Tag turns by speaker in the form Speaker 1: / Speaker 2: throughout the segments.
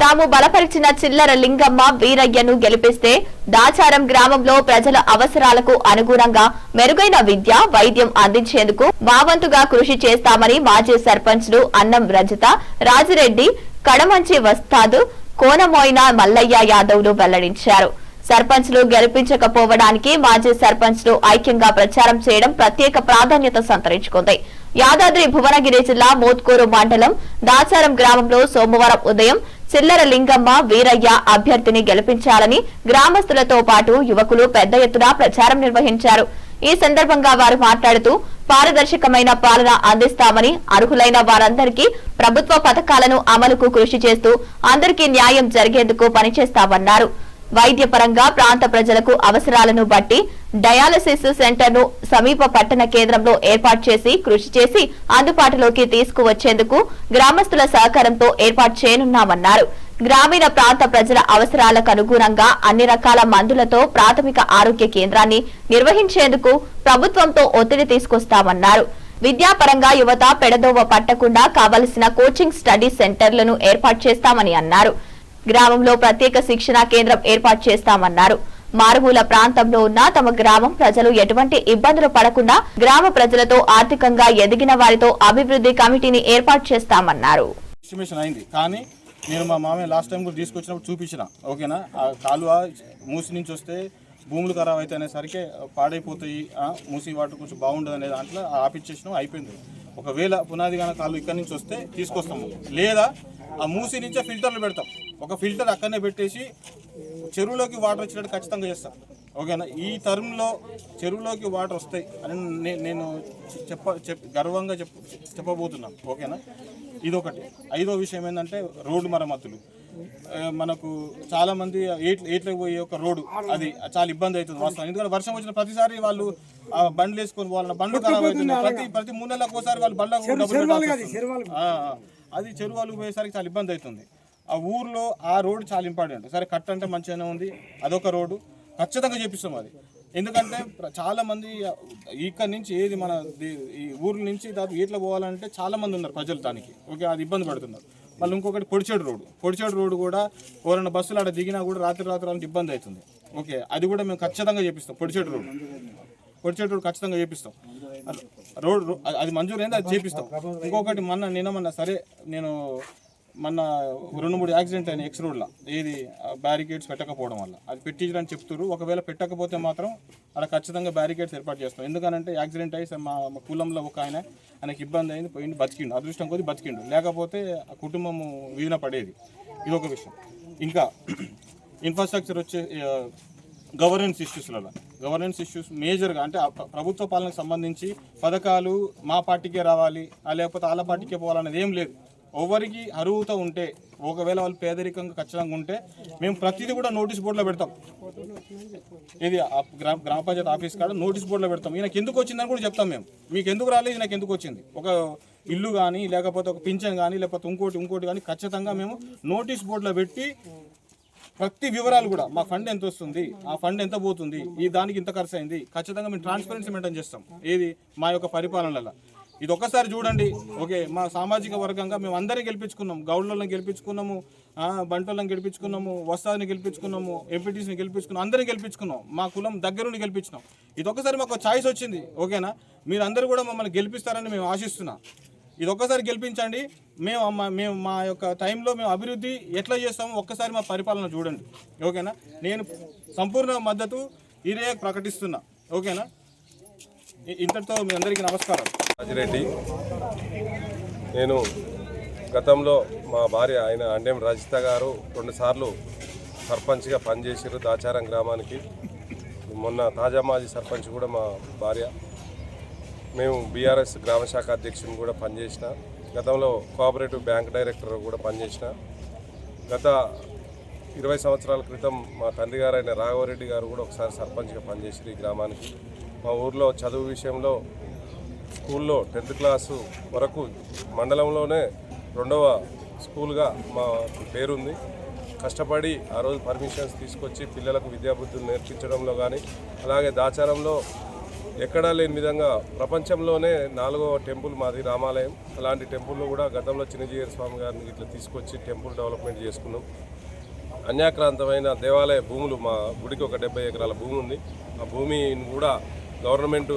Speaker 1: తాము బలపరిచిన చిల్లర లింగమ్మ వీరయ్యను గెలిపిస్తే దాచారం గ్రామంలో ప్రజల అవసరాలకు అనుగుణంగా మెరుగైన విద్య వైద్యం అందించేందుకు మావంతుగా కృషి చేస్తామని మాజీ సర్పంచ్లు అన్నం రజిత రాజిరెడ్డి కడమంచి వస్తాదు కోనమోయిన మల్లయ్య యాదవ్లు వెల్లడించారు. సర్పంచ్లు గెలిపించకపోవడానికి మాజీ సర్పంచ్లు ఐక్యంగా ప్రచారం చేయడం ప్రత్యేక ప్రాధాన్యత సంతరించుకుంది. యాదాద్రి భువనగిరి జిల్లా మోత్కూరు మండలం దాచారం గ్రామంలో సోమవారం ఉదయం చిల్లర లింగమ్మ వీరయ్య అభ్యర్థిని గెలిపించాలని గ్రామస్తులతో పాటు యువకులు పెద్ద ఎత్తున ప్రచారం నిర్వహించారు. ఈ సందర్భంగా వారు మాట్లాడుతూ పారదర్శకమైన పాలన అందిస్తామని అర్హులైన వారందరికీ ప్రభుత్వ పథకాలను అమలుకు కృషి చేస్తూ అందరికీ న్యాయం జరిగేందుకు పనిచేస్తామన్నారు. వైద్యపరంగా ప్రాంత ప్రజలకు అవసరాలను బట్టి డయాలసిస్ సెంటర్ను సమీప పట్టణ కేంద్రంలో ఏర్పాటు చేసి కృషి చేసి అందుబాటులోకి తీసుకువచ్చేందుకు గ్రామస్తుల సహకారంతో ఏర్పాటు చేయనున్నామన్నారు. గ్రామీణ ప్రాంత ప్రజల అవసరాలకు అనుగుణంగా అన్ని రకాల మందులతో ప్రాథమిక ఆరోగ్య కేంద్రాన్ని నిర్వహించేందుకు ప్రభుత్వంతో ఒత్తిడి తీసుకొస్తామన్నారు. విద్యాపరంగా యువత పెడదోవ పట్టకుండా కావలసిన కోచింగ్ స్టడీ సెంటర్లను ఏర్పాటు చేస్తామని అన్నారు. గ్రామంలో ప్రత్యేక శిక్షణా కేంద్రం ఏర్పాటు చేస్తామన్నారు. మారుమూల ప్రాంతంలో ఉన్న తమ గ్రామం ప్రజలు ఎటువంటి ఇబ్బందులు పడకుండా గ్రామ ప్రజలతో ఆర్థికంగా ఎదిగిన వారితో అభివృద్ధి కమిటీని ఏర్పాటు చేస్తామన్నారు.
Speaker 2: కానీ నేను మా మామయ్య లాస్ట్ టైం కూడా తీసుకొచ్చినప్పుడు చూపించిన. ఓకేనా? ఆ కాలువ మూసి నుంచి వస్తే భూములు ఖరాబ్ అయితే అనేసరికి పాడైపోతాయి. మూసి వాటర్ కొంచెం బాగుండదు అనే దాంట్లో ఆపించేసిన అయిపోయింది. ఒకవేళ పునాది కానీ కాలువ ఇక్కడి నుంచి వస్తే తీసుకొస్తాము. లేదా ఆ మూసి నుంచే ఫిల్టర్లు పెడతాం. ఒక ఫిల్టర్ అక్కడనే పెట్టేసి చెరువులోకి వాటర్ వచ్చినట్టు ఖచ్చితంగా చేస్తాం. ఓకేనా? ఈ టర్మ్లో చెరువులోకి వాటర్ వస్తాయి అని నేను చెప్ప చెప్ గర్వంగా చెప్ప చెప్పబోతున్నాను ఓకేనా? ఇదొకటి. ఐదో విషయం ఏంటంటే రోడ్డు మరమ్మతులు. మనకు చాలా మంది ఏట్ల ఏట్లకు పోయే ఒక రోడ్డు అది చాలా ఇబ్బంది అవుతుంది వాస్తవం ఎందుకంటే వర్షం వచ్చిన ప్రతిసారి వాళ్ళు బండ్లు వేసుకొని పోవాలన్న బండ్లు ఖరాబ్ అవుతుంది ప్రతి ప్రతి మూడు నెలలకు ఒకసారి వాళ్ళు బండ్లకు. అది చెరువులకు పోయేసరికి చాలా ఇబ్బంది అవుతుంది. ఆ ఊర్లో ఆ రోడ్డు చాలా ఇంపార్టెంట్ సరే కట్ అంటే మంచిగానే ఉంది. అదొక రోడ్డు. ఖచ్చితంగా చేపిస్తాం అది. ఎందుకంటే చాలా మంది ఇక్కడ నుంచి ఏది మన ఈ ఊర్ల నుంచి దాదాపు ఎట్లా పోవాలంటే చాలా మంది ఉన్నారు ప్రజలు దానికి. ఓకే అది ఇబ్బంది పడుతున్నారు. మళ్ళీ ఇంకొకటి పొడిచేడు రోడ్డు. పొడిచేడు రోడ్డు కూడా ఎవరైనా బస్సులు అక్కడ దిగినా కూడా రాత్రి రాత్రి అంటే ఇబ్బంది అవుతుంది. ఓకే అది కూడా మేము ఖచ్చితంగా చేపిస్తాం. పొడిచేడు రోడ్డు. పొడిచేడు రోడ్డు ఖచ్చితంగా చేపిస్తాం. రోడ్ అది మంజూరు అయింది అది చేపిస్తాం. ఇంకొకటి మొన్న నిన్న మొన్న సరే నేను మొన్న రెండు మూడు యాక్సిడెంట్ అయినాయి ఎక్స్ రోడ్లో. ఏది బ్యారికేడ్స్ పెట్టకపోవడం వల్ల. అది పెట్టించడానికి చెప్తున్నారు ఒకవేళ పెట్టకపోతే మాత్రం అక్కడ ఖచ్చితంగా బ్యారికేడ్స్ ఏర్పాటు చేస్తాం. ఎందుకనంటే యాక్సిడెంట్ అయ్యి మా మా కులంలో ఒక ఆయన ఆయనకి ఇబ్బంది అయింది పోయింది బతికిండు. అదృష్టం కొద్ది బతికిండు. లేకపోతే ఆ కుటుంబం వీధిన పడేది. ఇది ఒక విషయం. ఇంకా ఇన్ఫ్రాస్ట్రక్చర్ వచ్చే గవర్నెన్స్ ఇష్యూస్లలో గవర్నెన్స్ ఇష్యూస్ మేజర్గా అంటే ప్రభుత్వ పాలనకు సంబంధించి పథకాలు మా పార్టీకే రావాలి లేకపోతే వాళ్ళ పార్టీకే పోవాలనేది ఏం లేదు. ఎవరికి అర్హత ఉంటే ఒకవేళ వాళ్ళు పేదరికంగా ఖచ్చితంగా ఉంటే మేము ప్రతిదీ కూడా నోటీస్ బోర్డులో పెడతాం. ఇది ఆ గ్రామ గ్రామ పంచాయతీ ఆఫీస్ కాడ నోటీస్ బోర్డులో పెడతాం. ఈయనకి ఎందుకు వచ్చిందని కూడా చెప్తాం మేము. మీకు ఎందుకు రాలేదు? నాకు ఎందుకు వచ్చింది? ఒక ఇల్లు కానీ లేకపోతే ఒక పింఛన్ కానీ లేకపోతే ఇంకోటి ఇంకోటి కానీ ఖచ్చితంగా మేము నోటీస్ బోర్డులో పెట్టి ప్రతి వివరాలు కూడా మా ఫండ్ ఎంత వస్తుంది? ఆ ఫండ్ ఎంత పోతుంది? ఈ దానికి ఇంత ఖర్చు అయింది ఖచ్చితంగా మేము ట్రాన్స్పరెన్సీ మెయింటైన్ చేస్తాం. ఏది? మా యొక్క పరిపాలనలో. ఇది ఒక్కసారి చూడండి. ఓకే మా సామాజిక వర్గంగా మేము అందరినీ గెలిపించుకున్నాం గౌడ్లను గెలిపించుకున్నాము బంటోళ్ళని గెలిపించుకున్నాము వస్తాదని గెలిపించుకున్నాము ఎంపీటీసీని గెలిపించుకున్నాం అందరిని గెలిపించుకున్నాం. మా కులం దగ్గరుండి గెలిపించినాం. ఇది ఒక్కసారి మాకు ఛాయిస్ వచ్చింది ఓకేనా? మీరు అందరూ కూడా మమ్మల్ని గెలిపిస్తారని మేము ఆశిస్తున్నాం. ఇది ఒక్కసారి గెలిపించండి. మేము మా- మేము మా యొక్క టైంలో మేము అభివృద్ధి ఎట్లా చేస్తామో ఒక్కసారి మా పరిపాలన చూడండి. ఓకేనా? నేను సంపూర్ణ మద్దతు ఇదే ప్రకటిస్తున్నా. ఓకేనా? ఇంతటితో మీ అందరికీ నమస్కారం.
Speaker 3: రాజిరెడ్డి నేను గతంలో మా భార్య ఆయన అండేం రజిత గారు రెండుసార్లు సర్పంచ్గా పనిచేసారు దాచారం గ్రామానికి. మొన్న తాజా మాజీ సర్పంచ్ కూడా మా భార్య. మేము బీఆర్ఎస్ గ్రామ శాఖ అధ్యక్షుని కూడా పనిచేసిన. గతంలో కోఆపరేటివ్ బ్యాంక్ డైరెక్టర్ కూడా పనిచేసిన. గత ఇరవై సంవత్సరాల క్రితం మా తండ్రి గారు అయిన రాఘవరెడ్డి గారు కూడా ఒకసారి సర్పంచ్గా పనిచేసారు ఈ గ్రామానికి. మా ఊర్లో చదువు విషయంలో స్కూల్లో టెన్త్ క్లాసు వరకు మండలంలోనే రెండవ స్కూల్గా మా పేరుంది. కష్టపడి ఆ రోజు పర్మిషన్స్ తీసుకొచ్చి పిల్లలకు విద్యాబుద్ధులు నేర్పించడంలో కానీ అలాగే దాచారంలో ఎక్కడా లేని విధంగా ప్రపంచంలోనే నాలుగవ టెంపుల్ మాది రామాలయం. అలాంటి టెంపుల్లో కూడా గతంలో చిన్నజీయర్ స్వామి గారిని ఇట్లా తీసుకొచ్చి టెంపుల్ డెవలప్మెంట్ చేసుకున్నాం. అన్యాక్రాంతమైన దేవాలయ భూములు మా గుడికి ఒక డెబ్బై ఎకరాల భూమి ఉంది. ఆ భూమిని కూడా గవర్నమెంట్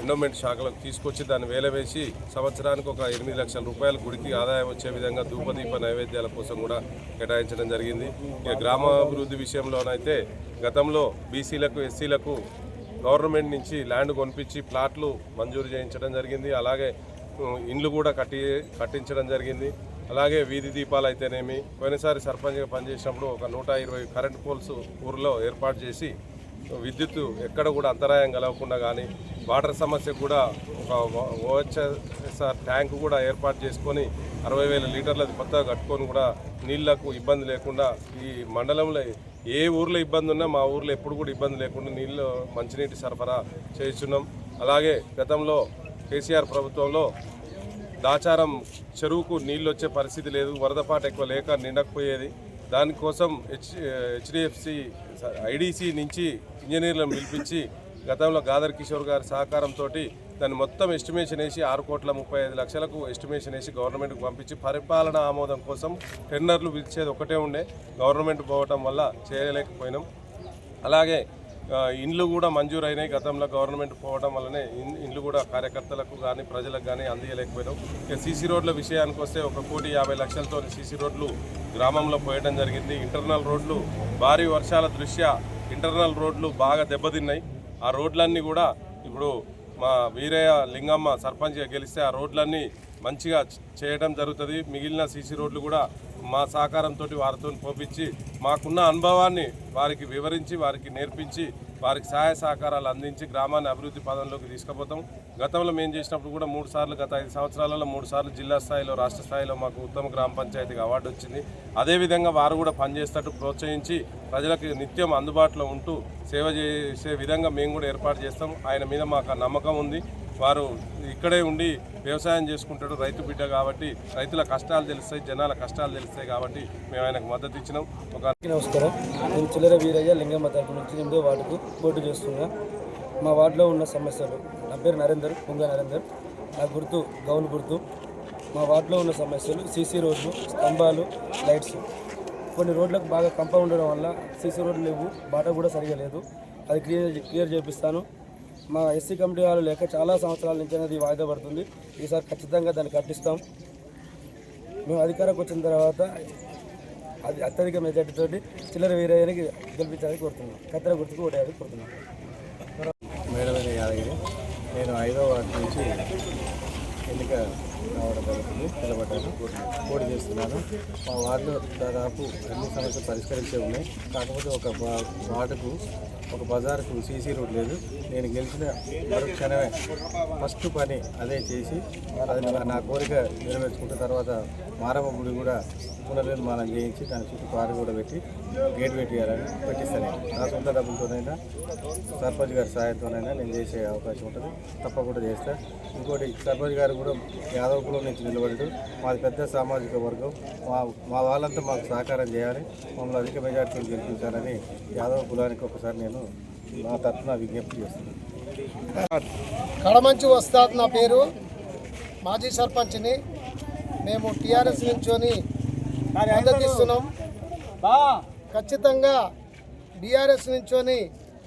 Speaker 3: ఎండోమెంట్ శాఖలకు తీసుకొచ్చి దాన్ని వేలవేసి సంవత్సరానికి ఒక ఎనిమిది లక్షల రూపాయల గుడికి ఆదాయం వచ్చే విధంగా ధూపదీప నైవేద్యాల కోసం కూడా కేటాయించడం జరిగింది. ఇక గ్రామాభివృద్ధి విషయంలోనైతే గతంలో బీసీలకు ఎస్సీలకు గవర్నమెంట్ నుంచి ల్యాండ్ కొనిపించి ప్లాట్లు మంజూరు చేయించడం జరిగింది. అలాగే ఇండ్లు కూడా కట్టి కట్టించడం జరిగింది. అలాగే వీధి దీపాలు అయితేనేమి పోయినసారి సర్పంచ్గా పనిచేసినప్పుడు ఒక నూట ఇరవై కరెంట్ పోల్స్ ఊరిలో ఏర్పాటు చేసి విద్యుత్ ఎక్కడ కూడా అంతరాయం కలగకుండా కానీ వాటర్ సమస్య కూడా ఒక ఓహెచ్ఎస్ఆర్ ట్యాంక్ కూడా ఏర్పాటు చేసుకొని అరవై వేల లీటర్లది కొత్తగా కట్టుకొని కూడా నీళ్ళకు ఇబ్బంది లేకుండా ఈ మండలంలో ఏ ఊర్లో ఇబ్బంది ఉన్నా మా ఊర్లో ఎప్పుడు కూడా ఇబ్బంది లేకుండా నీళ్ళు మంచినీటి సరఫరా చేస్తున్నాం. అలాగే గతంలో కేసీఆర్ ప్రభుత్వంలో దాచారం చెరువుకు నీళ్ళు వచ్చే పరిస్థితి లేదు వరదపాటు ఎక్కువ లేక నిండకపోయేది. దానికోసం హెచ్ హెచ్డిఎఫ్సి ఐడిసి నుంచి ఇంజనీర్లను పిలిపించి గతంలో గాదర్ కిషోర్ గారి సహకారంతో దాన్ని మొత్తం ఎస్టిమేషన్ వేసి ఆరు కోట్ల ముప్పై ఐదు లక్షలకు ఎస్టిమేషన్ వేసి గవర్నమెంట్కి పంపించి పరిపాలన ఆమోదం కోసం టెండర్లు పిలిచేది ఒకటే ఉండే. గవర్నమెంట్ పోవటం వల్ల చేయలేకపోయినాం. అలాగే ఇండ్లు కూడా మంజూరు అయినాయి గతంలో గవర్నమెంట్ పోవడం వల్లనే ఇన్- ఇండ్లు కూడా కార్యకర్తలకు కానీ ప్రజలకు కానీ అందియలేకపోయినాం. ఇక సీసీ రోడ్ల విషయానికి వస్తే ఒక కోటి యాభై లక్షలతో సీసీ రోడ్లు గ్రామంలో పోయడం జరిగింది. ఇంటర్నల్ రోడ్లు భారీ వర్షాల దృష్ట్యా ఇంటర్నల్ రోడ్లు బాగా దెబ్బతిన్నాయి. ఆ రోడ్లన్నీ కూడా ఇప్పుడు మా వీరయ్య లింగమ్మ సర్పంచ్గా గెలిస్తే ఆ రోడ్లన్నీ మంచిగా చేయడం జరుగుతుంది. మిగిలిన సీసీ రోడ్లు కూడా మా సహకారంతో వారితో పోపించి మాకున్న అనుభవాన్ని వారికి వివరించి వారికి నేర్పించి వారికి సహాయ సహకారాలు అందించి గ్రామాన్ని అభివృద్ధి పదంలోకి తీసుకుపోతాం. గతంలో మేము చేసినప్పుడు కూడా మూడు సార్లు గత ఐదు సంవత్సరాలలో మూడు సార్లు జిల్లా స్థాయిలో రాష్ట్ర స్థాయిలో మాకు ఉత్తమ గ్రామ పంచాయతీకి అవార్డు వచ్చింది. అదేవిధంగా వారు కూడా పనిచేసేటట్టు ప్రోత్సహించి ప్రజలకు నిత్యం అందుబాటులో ఉంటూ సేవ చేసే విధంగా మేము కూడా ఏర్పాటు చేస్తాం. ఆయన మీద మాకు ఆ నమ్మకం ఉంది. వారు ఇక్కడే ఉండి వ్యవసాయం చేసుకుంటాడు రైతు బిడ్డ కాబట్టి రైతుల కష్టాలు తెలుస్తాయి జనాల కష్టాలు తెలుస్తాయి కాబట్టి మేము ఆయనకు మద్దతు ఇచ్చినాం. ఒక
Speaker 4: నమస్కారం. నేను చిల్లర వీరయ్య లింగమ్మ తరపు నుంచి ఎనిమిదో వార్డుకు పోటీ చేస్తున్నా. మా వార్డులో ఉన్న సమస్యలు. నా పేరు నరేందర్ పుంగ నరేందర్. నా గుర్తు గౌన్ గుర్తు. మా వార్డులో ఉన్న సమస్యలు సీసీ రోడ్లు స్తంభాలు లైట్స్. కొన్ని రోడ్లకు బాగా కంప ఉండడం వల్ల సీసీ రోడ్లు లేవు బాట కూడా సరిగా లేదు. అది క్లియర్ క్లియర్ చేపిస్తాను. మా ఎస్సీ కమిటీ వాళ్ళు లేక చాలా సంవత్సరాల నుంచి అనేది వాయిదా పడుతుంది. ఈసారి ఖచ్చితంగా దాన్ని కట్టిస్తాం. మేము అధికారంకి వచ్చిన తర్వాత అది అత్యధిక మెజార్టీతోటి చిల్లర వీరయ్యని గెలిపించాలని కోరుతున్నాం. కత్తెర గుర్తుకు ఓటేయాలని కోరుతున్నాం.
Speaker 5: మేడమైన యాదగిరి నేను ఐదో వార్డు నుంచి ఎన్నిక రావడం జరుగుతుంది. నిలబడ్డాను పోటీ చేస్తున్నాను. మా వార్డులో దాదాపు అన్ని సమస్యలు పరిష్కరించే ఉన్నాయి. కాకపోతే ఒక వార్డుకు ఒక బజార్కు సీసీ రోడ్ లేదు. నేను గెలిచిన మరుక్షణమే ఫస్ట్ పని అదే చేసి అది నా- నా కోరిక నెరవేర్చుకున్న తర్వాత మారమ్మ గుడి కూడా పునర్నిర్మాణం చేయించి దాని చుట్టూ కారు కూడా పెట్టి గేట్ పెట్టియాలని పెట్టిస్తాను. నా సొంత డబ్బులతోనైనా సర్పంచ్ గారి సాయంతోనైనా నేను చేసే అవకాశం ఉంటుంది. తప్పకుండా చేస్తా. ఇంకోటి సర్పంచ్ గారు కూడా యాదవ్ కులం నుంచి నిలబడ్డాడు. మాది పెద్ద సామాజిక వర్గం. మా మా వాళ్ళంతా మాకు సహకారం చేయాలి. మమ్మల్ని అధిక మెజార్టీలు గెలిపించాలని యాదవ్ కులానికి ఒకసారి నేను నా తరఫున విజ్ఞప్తి చేస్తున్నాను.
Speaker 6: కడమంచి వస్తాద్ నా పేరు. మాజీ సర్పంచ్ని మేము టీఆర్ఎస్ నుంచొని మద్దతు ఇస్తున్నాం ఖచ్చితంగా బీఆర్ఎస్ నుంచొని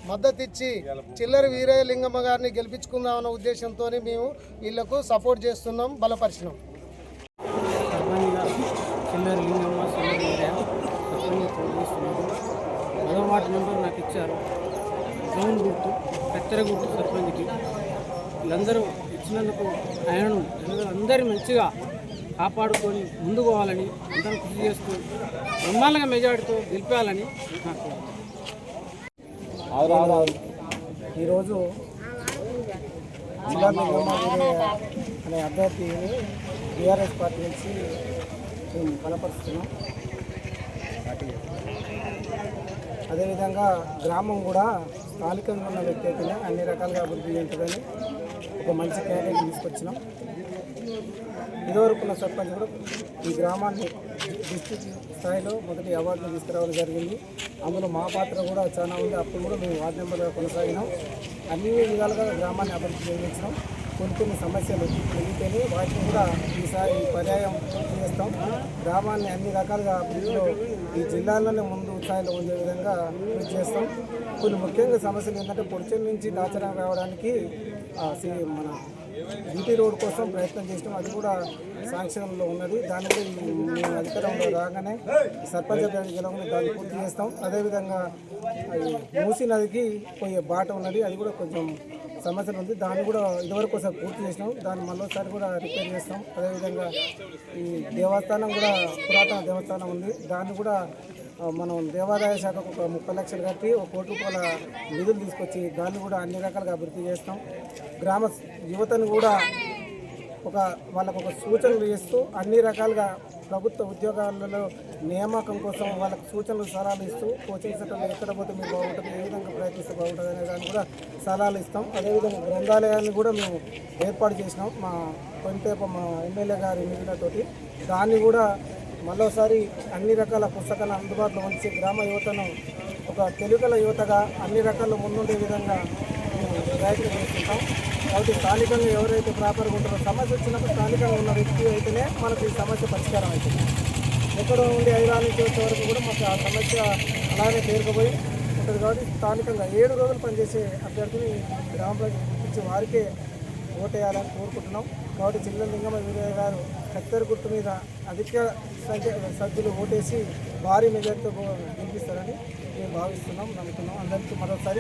Speaker 6: మద్దతు ఇచ్చి చిల్లర వీరయ్య లింగమ్మ గారిని గెలిపించుకుందామన్న ఉద్దేశంతో మేము వీళ్ళకు సపోర్ట్ చేస్తున్నాం బలపరిచినాం.
Speaker 7: చిల్లర పదో వార్డు నెంబర్ నాకు ఇచ్చారు. గ్రౌండ్ గుర్తు కత్తెర గుర్తు సర్పంచ్కి. వీళ్ళందరూ ఇచ్చినందుకు ఆయనను అందరూ మంచిగా కాపాడుకొని ముందుకు పోవాలని అందరం కృషి చేస్తూ బ్రహ్మాండంగా మెజార్టీతో గెలిపేయాలని నాకు
Speaker 4: ఈరోజు జిల్లా అనే అభ్యర్థిని టీఆర్ఎస్ పార్టీ నుంచి మేము బలపరుస్తున్నాం. అదేవిధంగా గ్రామం కూడా స్థానికంగా ఉన్న వ్యక్తి అయితేనే అన్ని రకాలుగా అభివృద్ధి చెందుతుందని ఒక మంచి క్యాండిడేట్ తీసుకొచ్చినాం. ఇదివరకున్న సర్పంచ్ కూడా ఈ గ్రామాన్ని
Speaker 8: డిస్టిక్ స్థాయిలో మొదటి అవార్డును తీసుకురావడం జరిగింది. అందులో మా పాత్ర కూడా చాలా ఉంది. అప్పుడు కూడా మేము వార్డు మెంబర్గా కొనసాగినాం. అన్ని విధాలుగా గ్రామాన్ని అభివృద్ధి చేయించాం కొన్ని కొన్ని సమస్యలు పెరిగితేనే వాటిని కూడా ఈసారి పర్యాయం చేస్తాం. గ్రామాన్ని అన్ని రకాలుగా అభివృద్ధిలో ఈ జిల్లాలోనే ముందు స్థాయిలో ఉండే విధంగా కృషి చేస్తాం. కొన్ని ముఖ్యంగా సమస్యలు ఏంటంటే పొడిచెల్ నుంచి దాచరం రావడానికి ఆ, సి- మన బీటీ రోడ్ కోసం ప్రయత్నం చేసినాం. అది కూడా శాంక్షన్లో ఉన్నది. దాన్ని కూడా మేము అధికారంలో రాగానే సర్పంచ్ అభ్యర్థి గెలవగానే దాన్ని పూర్తి చేస్తాం. అదేవిధంగా మూసీ నదికి పోయే బాట ఉన్నది. అది కూడా కొంచెం సమస్యలు ఉంది. దాన్ని కూడా ఇదివరకు ఒకసారి పూర్తి చేసినాం. దాన్ని మళ్ళీసారి కూడా రిపేర్ చేస్తాం. అదేవిధంగా ఈ దేవస్థానం కూడా పురాతన దేవస్థానం ఉంది. దాన్ని కూడా మనం దేవాదాయ శాఖకు ఒక ముప్పై లక్షలు కట్టి ఒక కోటి రూపాయల నిధులు తీసుకొచ్చి దాన్ని కూడా అన్ని రకాలుగా అభివృద్ధి చేస్తాం. గ్రామ యువతను కూడా ఒక వాళ్ళకు ఒక సూచనలు ఇస్తూ అన్ని రకాలుగా ప్రభుత్వ ఉద్యోగాలలో నియామకం కోసం వాళ్ళకు సూచనలు సలహాలు ఇస్తూ కోచింగ్ సెంటర్లు ఎక్కడ పోతే మీకు బాగుంటుంది ఏ విధంగా ప్రయత్నిస్తే బాగుంటుంది అనే దాన్ని కూడా సలహాలు ఇస్తాం. అదేవిధంగా గ్రంథాలయాన్ని కూడా మేము ఏర్పాటు చేసినాం. మా కొంతేప మా ఎమ్మెల్యే గారి నిధులతోటి. దాన్ని కూడా మరోసారి అన్ని రకాల పుస్తకాలు అందుబాటులో ఉంచి గ్రామ యువతను ఒక తెలుగుల యువతగా అన్ని రకాల ముందుండే విధంగా మేము ప్రయత్నం చేస్తుంటాం కాబట్టి స్థానికంగా ఎవరైతే ప్రాపర్గా ఉంటారో సమస్య వచ్చినప్పుడు స్థానికంగా ఉన్న వ్యక్తి అయితేనే మనకు ఈ సమస్య పరిష్కారం అవుతుంది. ఎక్కడో ఉండి ఐరాల నుంచి వచ్చే వరకు కూడా మాకు ఆ సమస్య అలానే పేరుకుపోయి ఉంటుంది కాబట్టి స్థానికంగా ఏడు రోజులు పనిచేసే అభ్యర్థిని గ్రామంలో ప్రజలు వారికే ఓటేయాలని కోరుకుంటున్నాం. కాబట్టి జిల్లా లింగమ వీరయ్య గారు కత్తెర గుర్తు మీద అధిక సంఖ్య సభ్యులు ఓటేసి భారీ మెజార్టీతో గెలిపిస్తారని మేము భావిస్తున్నాం నమ్ముతున్నాం. అందరికీ మరోసారి